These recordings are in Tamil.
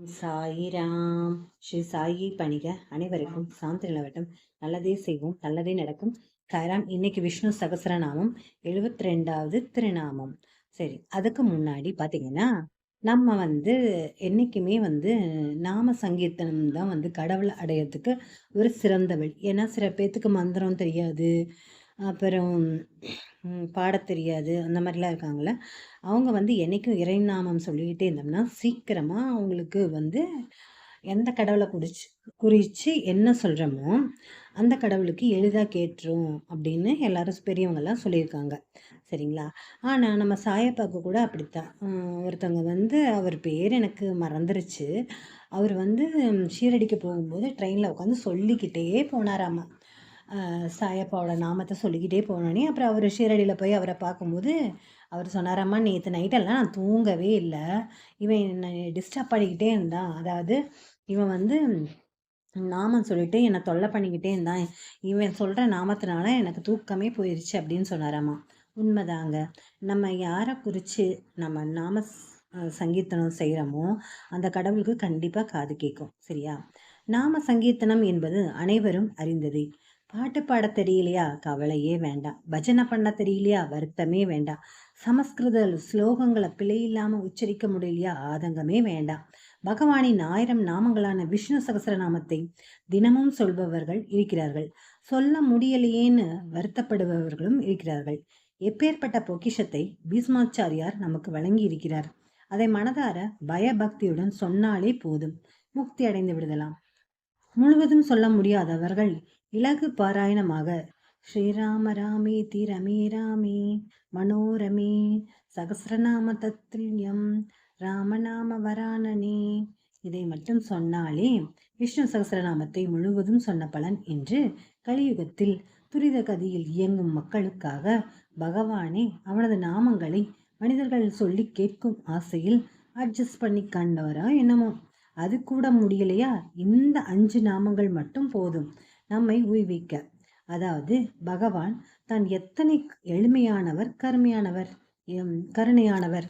சாயிராம். ஸ்ரீ சாயி பணிக. அனைவருக்கும் சாந்தி நிலவட்டம். நல்லதே செய்வோம். நல்லதே நடக்கும். சாய்ராம் இன்னைக்கு விஷ்ணு சகசரநாமம் எழுபத்தி ரெண்டாவது திருநாமம். சரி அதுக்கு முன்னாடி பார்த்தீங்கன்னா நம்ம வந்து என்றைக்குமே வந்து நாம சங்கீர்த்தனம் தான் வந்து கடவுளை அடையிறதுக்கு ஒரு சிறந்த வழி ஏன்னா சில பேர்த்துக்கு மந்திரம் தெரியாது. அப்புறம் பாடத் தெரியாது அந்த மாதிரிலாம் இருக்காங்கள அவங்க வந்து என்றைக்கும் இறைநாமம் சொல்லிக்கிட்டே இருந்தோம்னா சீக்கிரமாக அவங்களுக்கு வந்து எந்த கடவுளை குறிச்சு குறித்து என்ன சொல்கிறோமோ அந்த கடவுளுக்கு எளிதாக கேட்டுரும் அப்படின்னு எல்லாரும் பெரியவங்கெல்லாம் சொல்லியிருக்காங்க. சரிங்களா? ஆனால் நம்ம சாயப்பாக்கு கூட அப்படித்தான். ஒருத்தவங்க வந்து அவர் பேர் எனக்கு மறந்துருச்சு. அவர் வந்து ஷீரடிக்கு போகும்போது ட்ரெயினில் உட்காந்து சொல்லிக்கிட்டே போனாராமா. சாயப்பாவோட நாமத்தை சொல்லிக்கிட்டே போனோடனே அப்புறம் அவர் ஷீரடியில் போய் அவரை பார்க்கும்போது அவர் சொன்னாரம்மா நேற்று நைட்டெல்லாம் நான் தூங்கவே இல்லை. இவன் என்னை டிஸ்டர்ப் பண்ணிக்கிட்டே இருந்தான். அதாவது இவன் வந்து நாமம் சொல்லிட்டு என்னை தொல்லை பண்ணிக்கிட்டே இருந்தான். இவன் சொல்கிற நாமத்தினால எனக்கு தூக்கமே போயிடுச்சு அப்படின்னு சொன்னாராம்மா. உண்மைதாங்க. நம்ம யாரை குறித்து நம்ம நாம சங்கீர்த்தனம் செய்கிறோமோ அந்த கடவுளுக்கு கண்டிப்பாக காது கேட்கும். சரியா? நாம சங்கீர்த்தனம் என்பது அனைவரும் அறிந்ததே. பாட்டு பாட தெரியலையா? கவலையே வேண்டாம். பஜனை பண்ண தெரியலையா? வருத்தமே வேண்டாம். சமஸ்கிருத ஸ்லோகங்களை பிழை இல்லாமல் உச்சரிக்க முடியலையா? ஆதங்கமே வேண்டாம். பகவானின் ஆயிரம் நாமங்களான விஷ்ணு சகசரநாமத்தை தினமும் சொல்பவர்கள் இருக்கிறார்கள். சொல்ல முடியலையேன்னு வருத்தப்படுபவர்களும் இருக்கிறார்கள். எப்பேற்பட்ட பொக்கிஷத்தை பீஸ்மாச்சாரியார் நமக்கு வழங்கி இருக்கிறார் அதை மனதார பயபக்தியுடன் சொன்னாலே போதும். முக்தி அடைந்து விடுதலாம். முழுவதும் சொல்ல முடியாதவர்கள் இலகு பாராயணமாக. ஸ்ரீராம ராமே ரமே ராமே மனோரமே சகசிரநாம தத்துல்யம் ராமநாம வராணனே. இதை மட்டும் சொன்னாலே விஷ்ணு சகசிரநாமத்தை முழுவதும் சொன்ன பலன் என்று கலியுகத்தில் துரித கதியில் இயங்கும் மக்களுக்காக பகவானே அவனது நாமங்களை மனிதர்கள் சொல்லி கேட்கும் ஆசையில் அட்ஜஸ்ட் பண்ணி கண்டவரா என்னமோ. அது கூட முடியலையா? இந்த அஞ்சு நாமங்கள் மட்டும் போதும். நம்மை உய்விக்க அதாவது பகவான் தான் எத்தனை எளிமையானவர் கருமையானவர் கருணையானவர்.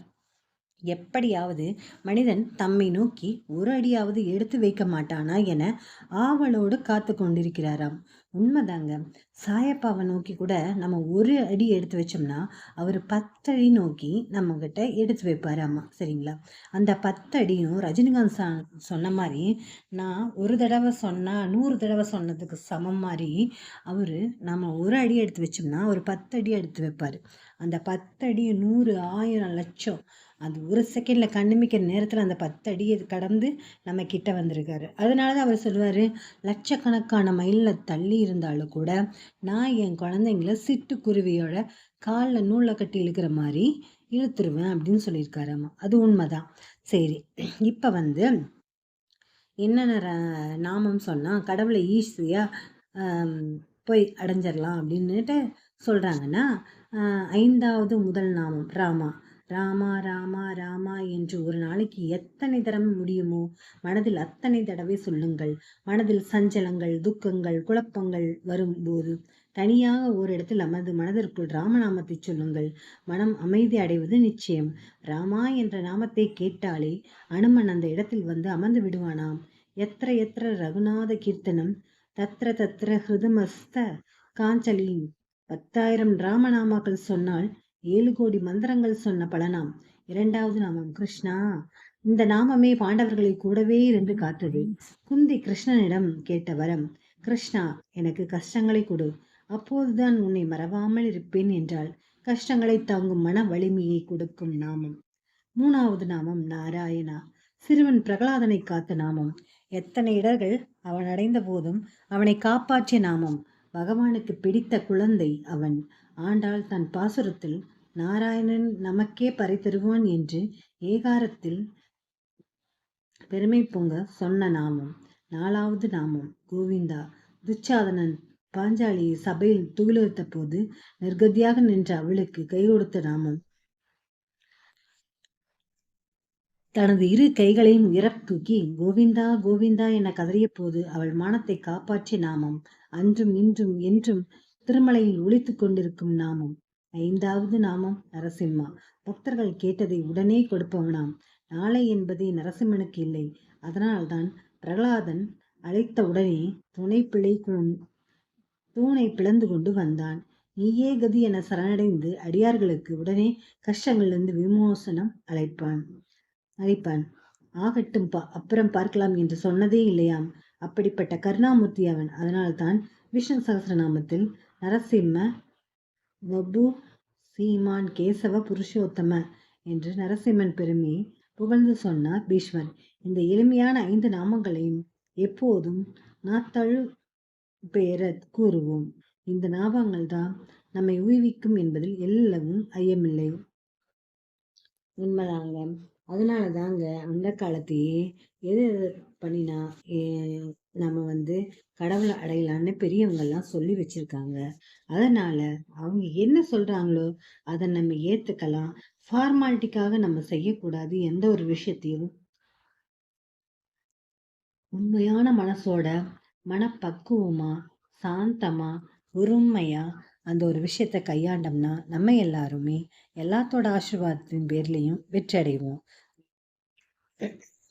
எப்படியாவது மனிதன் தம்மை நோக்கி ஒரு அடியாவது எடுத்து வைக்க மாட்டானா என ஆவலோடு காத்து கொண்டிருக்கிறாராம். உண்மைதாங்க சாயப்பாவை நோக்கி கூட நம்ம ஒரு அடி எடுத்து வச்சோம்னா அவர் பத்தடி நோக்கி நம்மக்கிட்ட எடுத்து வைப்பாராமா. சரிங்களா? அந்த பத்தடியும் ரஜினிகாந்த் சா சொன்ன மாதிரி நான் ஒரு தடவை சொன்னால் நூறு தடவை சொன்னதுக்கு சமம் மாதிரி அவர் நம்ம ஒரு அடி எடுத்து வச்சோம்னா ஒரு பத்தடி எடுத்து வைப்பார். அந்த பத்தடி நூறு ஆயிரம் லட்சம் அது ஒரு செகண்டில் கண்ணுமிக்கிற நேரத்தில் அந்த பத்து அடியை கடந்து நம்ம கிட்ட வந்திருக்காரு. அதனால தான் அவர் சொல்லுவார் லட்சக்கணக்கான மைலில் தள்ளி இருந்தாலும் கூட நான் என் குழந்தைங்கள சிட்டுக்குருவியோட காலில் நூலை கட்டி இழுக்கிற மாதிரி இழுத்துருவேன் அப்படின்னு சொல்லியிருக்காராமா. அது உண்மைதான். சரி இப்போ வந்து என்னென்ன நாமம் சொன்னால் கடவுளை ஈஸியாக போய் அடைஞ்சிடலாம் அப்படின்னுட்டு சொல்கிறாங்கன்னா ஐந்தாவது முதல் நாமம் ராமா. ராமா ராமா ராமா என்று ஒரு நாளைக்கு எத்தனை தரம் முடியுமோ மனதில் அத்தனை தடவை சொல்லுங்கள். மனதில் சஞ்சலங்கள் துக்கங்கள் குழப்பங்கள் வரும்போது தனியாக ஓரிடத்தில் அமர்ந்து மனதிற்குள் ராமநாமத்தை சொல்லுங்கள். மனம் அமைதி அடைவது நிச்சயம். ராமா என்ற நாமத்தை கேட்டாலே அனுமன் அந்த இடத்தில் வந்து அமர்ந்து விடுவானாம். எத்திர எத்திர ரகுநாத கீர்த்தனம். தத்ர தத்திர ஹிருதமஸ்த காஞ்சலின் பத்தாயிரம் ராமநாமாக்கள் சொன்னால் ஏழு கோடி மந்திரங்கள் சொன்ன பலனாம். இரண்டாவது நாமம் கிருஷ்ணா. இந்த நாமமே பாண்டவர்களை கூடவே இருந்து காத்தது. குந்தி கிருஷ்ணனிடம் கேட்ட வரம் கிருஷ்ணா எனக்கு கஷ்டங்களை கொடு. அப்போதுதான் உன்னை மறவாமல் இருப்பேன் என்றால் கஷ்டங்களை தாங்கும் மன வலிமையை கொடுக்கும் நாமம். மூணாவது நாமம் நாராயணா. சிறுவன் பிரகலாதனை காத்த நாமம். எத்தனை இடர்கள் அவன் அடைந்த போதும் அவனை காப்பாற்றிய நாமம். பகவானுக்கு பிடித்த குழந்தை அவன். ஆண்டாள் தன் பாசுரத்தில் நாராயணன் நமக்கே பறை தருவான் என்று ஏகாரத்தில் பெருமை பொங்க சொன்ன நாமம் நாலாவது நாமம் கோவிந்தா. துச்சாதனன் பாஞ்சாலியை சபையில் துகிலெடுத்த போது நிர்கதியாக நின்ற அவளுக்கு கை கொடுத்த நாமம். தனது இரு கைகளையும் உயரத்தூக்கி கோவிந்தா கோவிந்தா என கதறிய போது அவள் மானத்தை காப்பாற்றிய நாமம் அன்றும் இன்றும் என்றும் திருமலையில் ஒழித்துக் கொண்டிருக்கும் நாமம். ஐந்தாவது நாமம் நரசிம்மா. பக்தர்கள் கேட்டதை உடனே கொடுப்பவனாம் நாளை என்பதே நரசிம்மனுக்கு இல்லை. அதனால்தான் பிரகலாதன் அழைத்த உடனே துணை பிழை தூணை பிளந்து கொண்டு வந்தான். நீயே கதி என சரணடைந்து அடியார்களுக்கு உடனே கஷ்டங்களிலிருந்து விமோசனம் அழைப்பான் அழைப்பான் ஆகட்டும் பா அப்புறம் பார்க்கலாம் என்று சொன்னதே இல்லையாம். அப்படிப்பட்ட கருணாமூர்த்தி அவன். அதனால்தான் விஷ்ணு சகசிரநாமத்தில் நரசிம்ம வபு சீமான் கேசவ புருஷோத்தம என்று நரசிம்மன் பெருமை புகழ்ந்து சொன்னார் பீஷ்மர். இந்த எளிமையான ஐந்து நாமங்களையும் எப்போதும் நாத்தழு பெயர கூறுவோம். இந்த நாமங்கள் தான் நம்மை ஊய்விக்கும் என்பதில் எல்லவும் ஐயமில்லை. உண்மைதாங்க. அதனால தாங்க அந்த காலத்தையே எது பண்ணினா நம்ம வந்து கடவுளை அடையலான்னு பெரியவங்கெல்லாம் சொல்லி வச்சிருக்காங்க. அதனால அவங்க என்ன சொல்றாங்களோ அதை நம்ம ஏத்துக்கலாம். ஃபார்மாலிட்டிக்காக நம்ம செய்யக்கூடாது எந்த ஒரு விஷயத்தையும். உண்மையான மனசோட மனப்பக்குவமா சாந்தமா பொறுமையா அந்த ஒரு விஷயத்தை கையாண்டோம்னா நம்ம எல்லாருமே எல்லாத்தோட ஆசிர்வாதத்தின் பேர்லையும் வெற்றி அடைவோம்.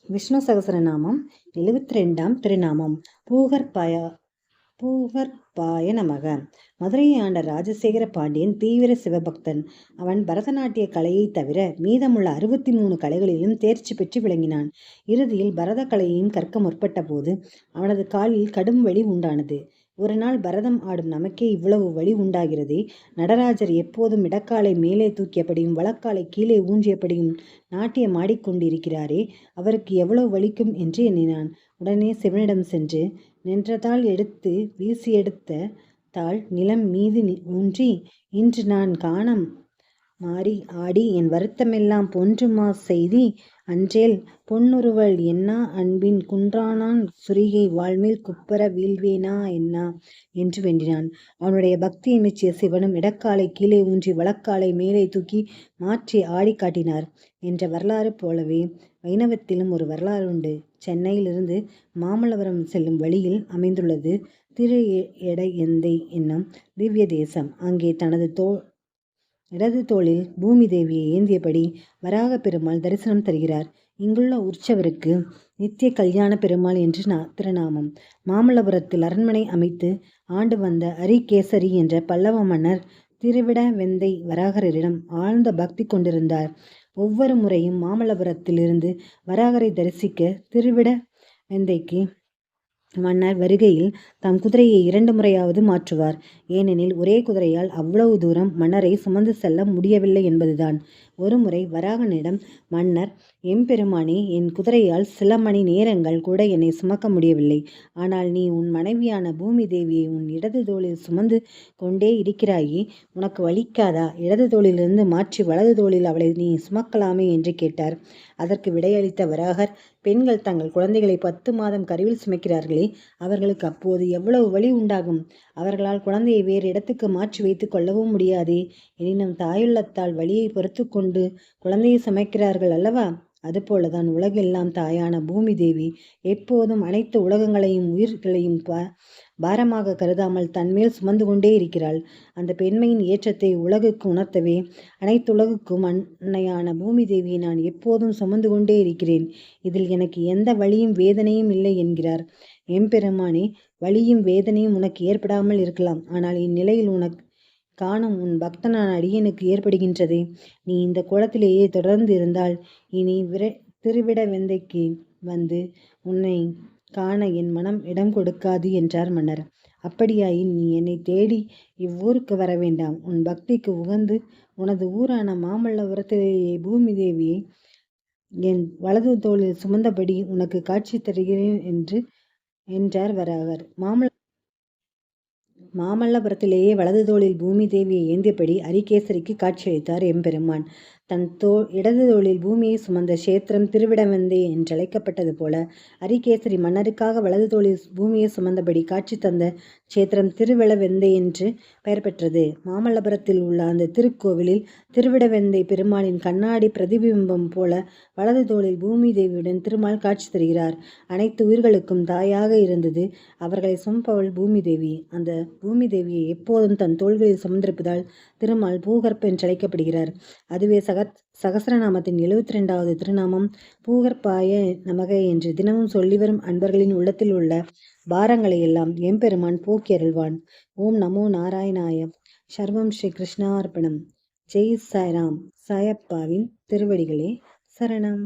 விஷ்ணு சகசரநாமம் எழுபத்தி ரெண்டாம் திருநாமம் பூகர்பய பூகர்பாய நமக. மதுரையை ஆண்ட ராஜசேகர பாண்டியன் தீவிர சிவபக்தன். அவன் பரதநாட்டிய கலையை தவிர மீதமுள்ள அறுபத்தி மூணு கலைகளிலும் தேர்ச்சி பெற்று விளங்கினான். இறுதியில் பரத கலையையும் கற்க முற்பட்ட போது அவனது காலில் கடும் வழி உண்டானது. ஒரு நாள் பரதம் ஆடும் நமக்கே இவ்வளவு வழி உண்டாகிறதே. நடராஜர் எப்போதும் இடக்காலை மேலே தூக்கியபடியும் வழக்காலை கீழே ஊன்றியபடியும் நாட்டியம் ஆடிக்கொண்டிருக்கிறாரே. அவருக்கு எவ்வளவு வலிக்கும் என்று எண்ணினான். உடனே சிவனிடம் சென்று நின்றதால் எடுத்து வீசி எடுத்த தாள் நிலம் மீது ஊன்றி இன்று நான் காணம் மாறி ஆடி என் வருத்தமெல்லாம் பொன்றுமா செய்தி? அன்றேல் பொன்னுருவள் என்னா? அன்பின் குன்றானான் சுரிகை வாழ்மேல் குப்பர வீழ்வேனா என்னா? என்று வேண்டினான். அவனுடைய பக்தியை மெச்சிய சிவனும் இடக்காலை கீழே ஊன்றி வழக்காலை மேலே தூக்கி மாற்றி ஆடி காட்டினார் என்ற வரலாறு போலவே வைணவத்திலும் ஒரு வரலாறு உண்டு. சென்னையிலிருந்து மாமல்லபுரம் செல்லும் வழியில் அமைந்துள்ளது திரு எடை எந்தை என்னும் திவ்ய தேசம் அங்கே தனது தோ இடது தோளில் பூமி தேவியை ஏந்தியபடி வராக பெருமாள் தரிசனம் தருகிறார். இங்குள்ள உற்சவருக்கு நித்திய கல்யாண பெருமாள் என்று நா திருநாமம். மாமல்லபுரத்தில் அரண்மனை அமைத்து ஆண்டு வந்த அரிகேசரி என்ற பல்லவ மன்னர் திருவிட வெந்தை வராகரிடம் ஆழ்ந்த பக்தி கொண்டிருந்தார். ஒவ்வொரு முறையும் மாமல்லபுரத்திலிருந்து வராகரை தரிசிக்க திருவிட வெந்தைக்கு மன்னர் வருகையில் தம் குதிரையை இரண்டு முறையாவது மாற்றுவார். ஏனெனில் ஒரே குதிரையால் அவ்வளவு தூரம் மன்னரை சுமந்து செல்ல முடியவில்லை என்பதுதான். ஒருமுறை வராகனிடம் மன்னர் எம்பெருமானே என் குதிரையால் சில மணி நேரங்கள் கூட என்னை சுமக்க முடியவில்லை. ஆனால் நீ உன் மனைவியான பூமி தேவியை உன் இடது தோளில் சுமந்து கொண்டே இருக்கிறாயே உனக்கு வலிக்காதா? இடது தோளிலிருந்து மாற்றி வலது தோளில் அவளை நீ சுமக்கலாமே என்று கேட்டார். அதற்கு விடையளித்த வராகர் பெண்கள் தங்கள் குழந்தைகளை பத்து மாதம் கருவில் சுமைக்கிறார்களே அவர்களுக்கு அப்போது எவ்வளவு வழி உண்டாகும்? அவர்களால் குழந்தையை வேறு இடத்துக்கு மாற்றி வைத்துக் கொள்ளவும் முடியாதே. எனினும் தாயுள்ளத்தால் வழியை பொறுத்து கொண்டு குழந்தையை சமைக்கிறார்கள் அல்லவா? அதுபோலதான் உலகெல்லாம் தாயான பூமி தேவி எப்போதும் அனைத்து உலகங்களையும் உயிர்களையும் பாரமாக கருதாமல் தன்மேல் சுமந்து கொண்டே இருக்கிறாள். அந்த பெண்மையின் ஏற்றத்தை உலகுக்கு உணர்த்தவே அனைத்துலகுக்கும் அன்னையான பூமி தேவியை நான் எப்போதும் சுமந்து கொண்டே இருக்கிறேன். இதில் எனக்கு எந்த வழியும் வேதனையும் இல்லை என்கிறார். எம்பெருமானே வழியும் வேதனையும் உனக்கு ஏற்படாமல் இருக்கலாம். ஆனால் இந்நிலையில் உனக்கு காணும் உன் பக்தனான அடியனுக்கு ஏற்படுகின்றது. நீ இந்த குளத்திலேயே தொடர்ந்து இருந்தால் இனி விர திருவிட வெந்தைக்கு வந்து உன்னை காண என் மனம் இடம் கொடுக்காது என்றார் மன்னர். அப்படியாயின் நீ என்னை தேடி இவ்வூருக்கு வர வேண்டாம். உன் பக்திக்கு உகந்து உனது ஊரான மாமல்லபுரத்திலேயே பூமி தேவியை என் வலது தோளில் சுமந்தபடி உனக்கு காட்சி தருகிறேன் என்று என்றார் வராகர். மாமல்ல மாமல்லபுரத்திலேயே வலது தோளில் பூமி தேவியை ஏந்தியபடி அரிகேசரிக்கு காட்சியளித்தார் எம்பெருமான். தன் தோ இடது தோளில் பூமியை சுமந்த கஷேத்திரம் திருவிடவந்தே என்றழைக்கப்பட்டது போல அரிகேசரி மன்னருக்காக வலது தோளில் பூமியை சுமந்தபடி காட்சி தந்த கஷேத்திரம் திருவிழவெந்தை என்று பெயர் பெற்றது. மாமல்லபுரத்தில் உள்ள அந்த திருக்கோவிலில் திருவிடவெந்தை பெருமாளின் கண்ணாடி பிரதிபிம்பம் போல வலது தோளில் பூமி தேவியுடன் திருமால் காட்சி தருகிறார். அனைத்து உயிர்களுக்கும் தாயாக இருந்தது அவர்களை சுமப்பவள் பூமி தேவி. அந்த பூமி தேவியை எப்போதும் தன் தோள்களில் சுமந்திருப்பதால் திருமால் பூகற்ப என்றழைக்கப்படுகிறார். அதுவே சகத் சகசரநாமத்தின் எழுபத்தி ரெண்டாவது திருநாமம். பூகற்பாய நமக என்று தினமும் சொல்லி வரும் அன்பர்களின் உள்ளத்தில் உள்ள பாரங்களை எல்லாம் எம்பெருமான் போக்கி அருள்வான். ஓம் நமோ நாராயணாய. சர்வம் ஸ்ரீ கிருஷ்ணார்ப்பணம் ஜெய் சாய்ராம். சாயப்பாவின் திருவடிகளே சரணம்.